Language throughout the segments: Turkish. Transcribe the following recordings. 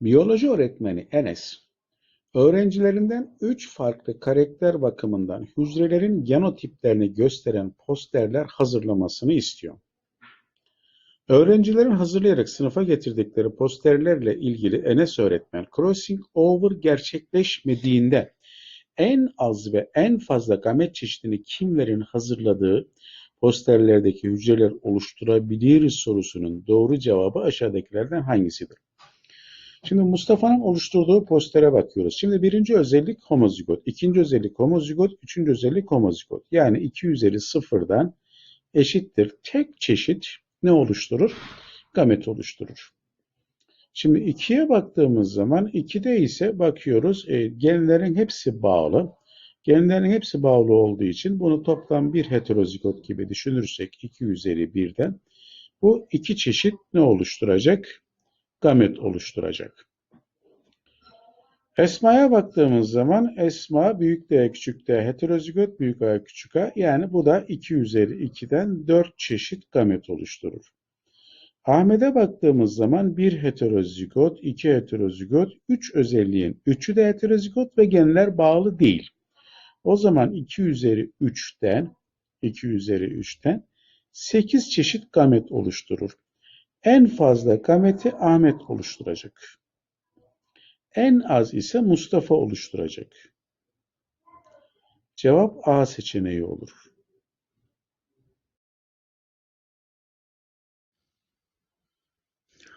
Biyoloji öğretmeni Enes, öğrencilerinden üç farklı karakter bakımından hücrelerin genotiplerini gösteren posterler hazırlamasını istiyor. Öğrencilerin hazırlayarak sınıfa getirdikleri posterlerle ilgili Enes öğretmen, crossing over gerçekleşmediğinde en az ve en fazla gamet çeşidini kimlerin hazırladığı posterlerdeki hücreler oluşturabilir sorusunun doğru cevabı aşağıdakilerden hangisidir? Şimdi Mustafa'nın oluşturduğu postere bakıyoruz. Şimdi birinci özellik homozigot, ikinci özellik homozigot, üçüncü özellik homozigot. Yani 2 üzeri sıfırdan eşittir. Tek çeşit ne oluşturur? Gamet oluşturur. Şimdi 2'ye baktığımız zaman 2'de ise bakıyoruz e, genlerin hepsi bağlı. Genlerin hepsi bağlı olduğu için bunu toplam bir heterozigot gibi düşünürsek 2 üzeri 1'den bu iki çeşit ne oluşturacak? Gamet oluşturacak. Esma'ya baktığımız zaman Esma büyük D küçük D heterozigot büyük A küçük A yani bu da 2 üzeri 2'den 4 çeşit gamet oluşturur. Ahmet'e baktığımız zaman bir heterozigot, iki heterozigot, üç özelliğin üçü de heterozigot ve genler bağlı değil. O zaman 2 üzeri 3'ten 2 üzeri 3'ten 8 çeşit gamet oluşturur. En fazla gameti Ahmet oluşturacak. En az ise Mustafa oluşturacak. Cevap A seçeneği olur.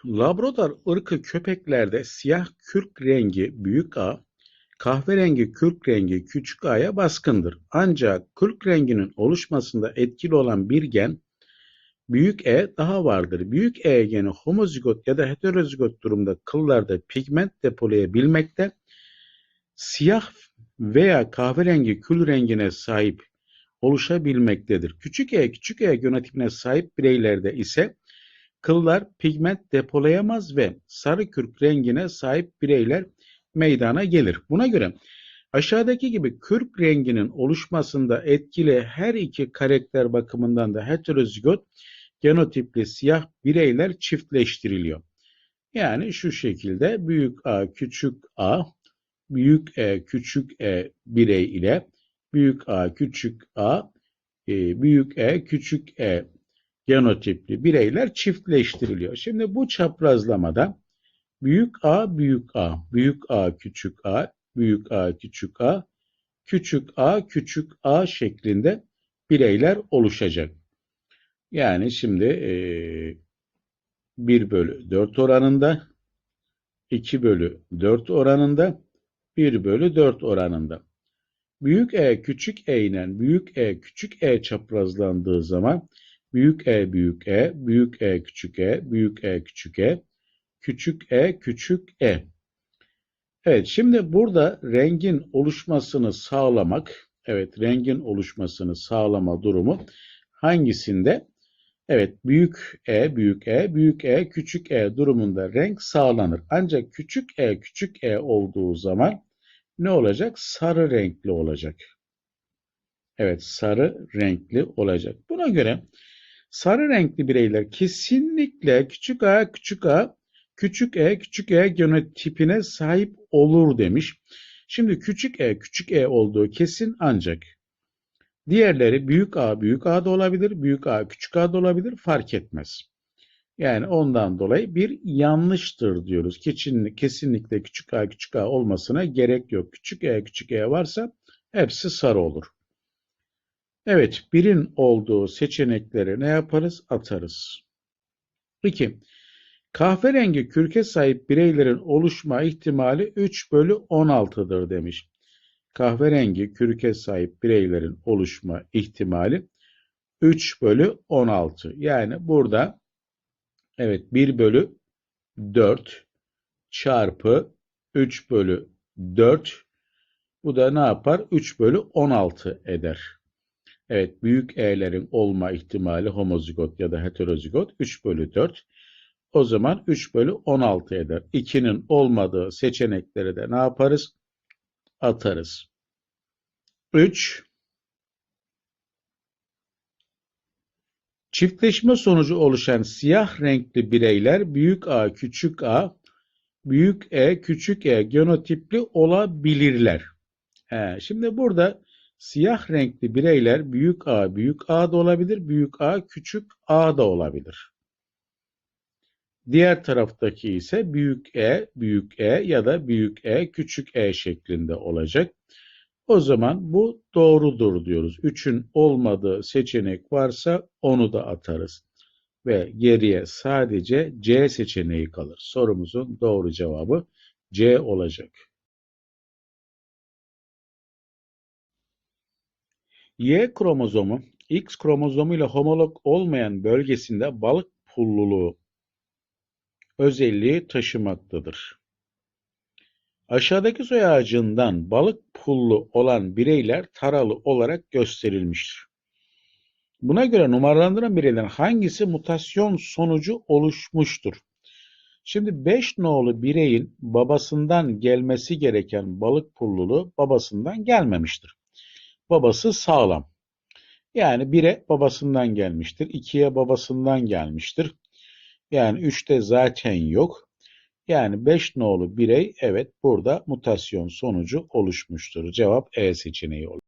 Labrador ırkı köpeklerde siyah kürk rengi büyük A, kahverengi kürk rengi küçük a'ya baskındır. Ancak kürk renginin oluşmasında etkili olan bir gen büyük E daha vardır. Büyük E geni homozigot ya da heterozigot durumda kıllarda pigment depolayabilmekte, siyah veya kahverengi kül rengine sahip oluşabilmektedir. Küçük E, küçük E genotipine sahip bireylerde ise kıllar pigment depolayamaz ve sarı kürk rengine sahip bireyler meydana gelir. Buna göre aşağıdaki gibi kürk renginin oluşmasında etkili her iki karakter bakımından da heterozigot genotipli siyah bireyler çiftleştiriliyor. Yani şu şekilde büyük A küçük A, büyük E küçük E birey ile büyük A küçük A, e, büyük E küçük E genotipli bireyler çiftleştiriliyor. Şimdi bu çaprazlamada büyük A büyük A, büyük A küçük A, büyük A küçük A, küçük A küçük A şeklinde bireyler oluşacak. Yani şimdi e, 1 bölü 4 oranında, 2 bölü 4 oranında, 1 bölü 4 oranında. Büyük E küçük E ile büyük E küçük E çaprazlandığı zaman büyük E büyük E, büyük E küçük E, büyük E küçük E, küçük e küçük e. Evet şimdi burada rengin oluşmasını sağlamak, evet rengin oluşmasını sağlama durumu hangisinde? Evet büyük E büyük E büyük E küçük E durumunda renk sağlanır. Ancak küçük E küçük E olduğu zaman ne olacak? Sarı renkli olacak. Evet sarı renkli olacak. Buna göre sarı renkli bireyler kesinlikle küçük a küçük a küçük e küçük e genotipine sahip olur demiş. Şimdi küçük e küçük e olduğu kesin ancak diğerleri büyük a büyük a da olabilir, büyük a küçük a da olabilir fark etmez. Yani ondan dolayı bir yanlıştır diyoruz. Kesinlikle küçük a küçük a olmasına gerek yok. Küçük e küçük e varsa hepsi sarı olur. Evet, birin olduğu seçenekleri ne yaparız? Atarız. 2. Kahverengi kürke sahip bireylerin oluşma ihtimali 3 bölü 16'dır demiş. Kahverengi kürke sahip bireylerin oluşma ihtimali 3 bölü 16. Yani burada evet 1 bölü 4 çarpı 3 bölü 4 bu da ne yapar? 3 bölü 16 eder. Evet büyük E'lerin olma ihtimali homozigot ya da heterozigot 3 bölü 4. O zaman 3 bölü 16 eder. 2'nin olmadığı seçenekleri de ne yaparız? Atarız. 3 Çiftleşme sonucu oluşan siyah renkli bireyler büyük A, küçük A, büyük E, küçük e genotipli olabilirler. He, şimdi burada siyah renkli bireyler büyük A, büyük A da olabilir, büyük A, küçük A da olabilir. Diğer taraftaki ise büyük E, büyük E ya da büyük E, küçük E şeklinde olacak. O zaman bu doğrudur diyoruz. 3'ün olmadığı seçenek varsa onu da atarız. Ve geriye sadece C seçeneği kalır. Sorumuzun doğru cevabı C olacak. Y kromozomu X kromozomu ile homolog olmayan bölgesinde balık pulluluğu özelliği taşımaktadır. Aşağıdaki soy ağacından balık pullu olan bireyler taralı olarak gösterilmiştir. Buna göre numaralandıran bireylerin hangisi mutasyon sonucu oluşmuştur? Şimdi 5 nolu bireyin babasından gelmesi gereken balık pulluluğu babasından gelmemiştir. Babası sağlam. Yani 1'e babasından gelmiştir. 2'ye babasından gelmiştir. Yani 3'te zaten yok. Yani 5 nolu birey evet burada mutasyon sonucu oluşmuştur. Cevap E seçeneği olur.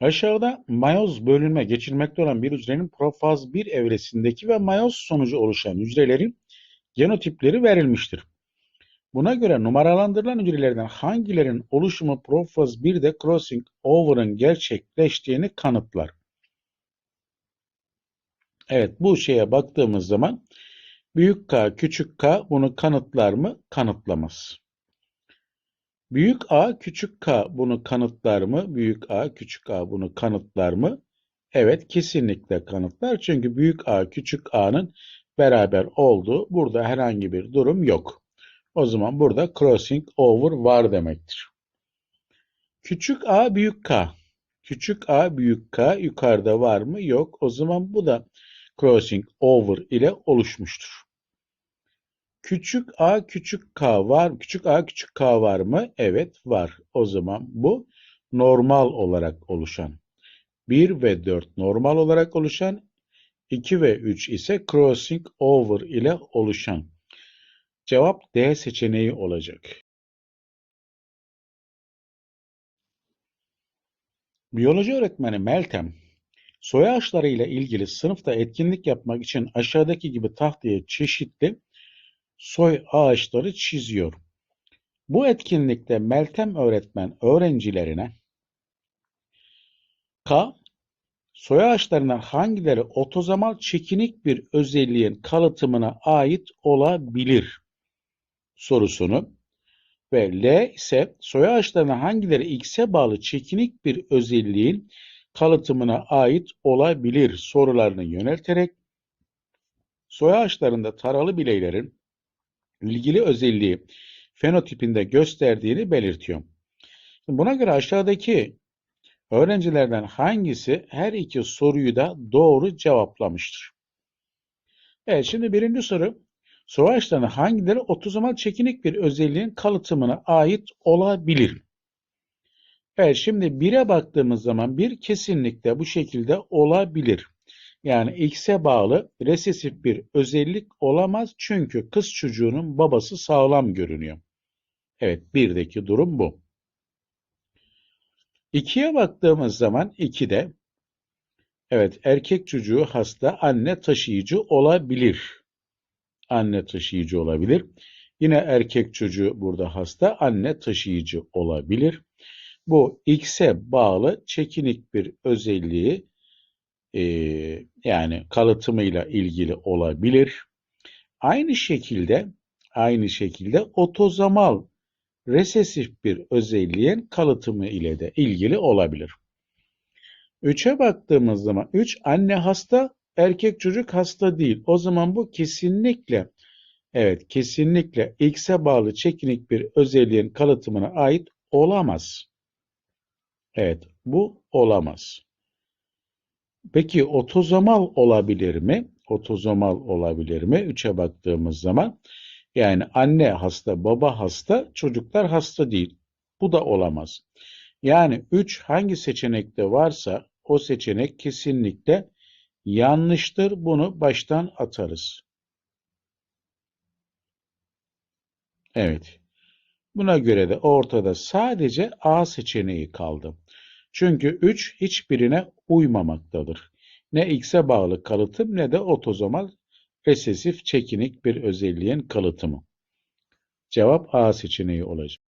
Aşağıda mayoz bölünme geçirmekte olan bir hücrenin profaz 1 evresindeki ve mayoz sonucu oluşan hücrelerin genotipleri verilmiştir. Buna göre numaralandırılan hücrelerden hangilerin oluşumu profaz 1'de crossing over'ın gerçekleştiğini kanıtlar. Evet bu şeye baktığımız zaman büyük K küçük K bunu kanıtlar mı? Kanıtlamaz. Büyük A küçük K bunu kanıtlar mı? Büyük A küçük A bunu kanıtlar mı? Evet kesinlikle kanıtlar. Çünkü büyük A küçük A'nın beraber olduğu burada herhangi bir durum yok. O zaman burada crossing over var demektir. Küçük A büyük K. Küçük A büyük K yukarıda var mı? Yok. O zaman bu da crossing over ile oluşmuştur. Küçük a küçük k var. Küçük a küçük k var mı? Evet var. O zaman bu normal olarak oluşan. 1 ve 4 normal olarak oluşan. 2 ve 3 ise crossing over ile oluşan. Cevap D seçeneği olacak. Biyoloji öğretmeni Meltem Soy ağaçları ile ilgili sınıfta etkinlik yapmak için aşağıdaki gibi tahtaya çeşitli soy ağaçları çiziyor. Bu etkinlikte Meltem öğretmen öğrencilerine K. Soy ağaçlarından hangileri otozomal çekinik bir özelliğin kalıtımına ait olabilir sorusunu ve L ise soy ağaçlarından hangileri X'e bağlı çekinik bir özelliğin kalıtımına ait olabilir sorularını yönelterek soy ağaçlarında taralı bileylerin ilgili özelliği fenotipinde gösterdiğini belirtiyor. Buna göre aşağıdaki öğrencilerden hangisi her iki soruyu da doğru cevaplamıştır? Evet şimdi birinci soru. Soy ağaçlarının hangileri otozomal çekinik bir özelliğin kalıtımına ait olabilir? Evet şimdi 1'e baktığımız zaman bir kesinlikle bu şekilde olabilir. Yani X'e bağlı resesif bir özellik olamaz çünkü kız çocuğunun babası sağlam görünüyor. Evet birdeki durum bu. 2'ye baktığımız zaman 2'de evet erkek çocuğu hasta anne taşıyıcı olabilir. Anne taşıyıcı olabilir. Yine erkek çocuğu burada hasta anne taşıyıcı olabilir. Bu X'e bağlı çekinik bir özelliği e, yani kalıtımıyla ilgili olabilir. Aynı şekilde aynı şekilde otozomal resesif bir özelliğin kalıtımı ile de ilgili olabilir. 3'e baktığımız zaman 3 anne hasta, erkek çocuk hasta değil. O zaman bu kesinlikle evet kesinlikle X'e bağlı çekinik bir özelliğin kalıtımına ait olamaz. Evet, bu olamaz. Peki otozomal olabilir mi? Otozomal olabilir mi? 3'e baktığımız zaman yani anne hasta, baba hasta, çocuklar hasta değil. Bu da olamaz. Yani 3 hangi seçenekte varsa o seçenek kesinlikle yanlıştır. Bunu baştan atarız. Evet. Buna göre de ortada sadece A seçeneği kaldı. Çünkü 3 hiçbirine uymamaktadır. Ne X'e bağlı kalıtım ne de otozomal resesif çekinik bir özelliğin kalıtımı. Cevap A seçeneği olacak.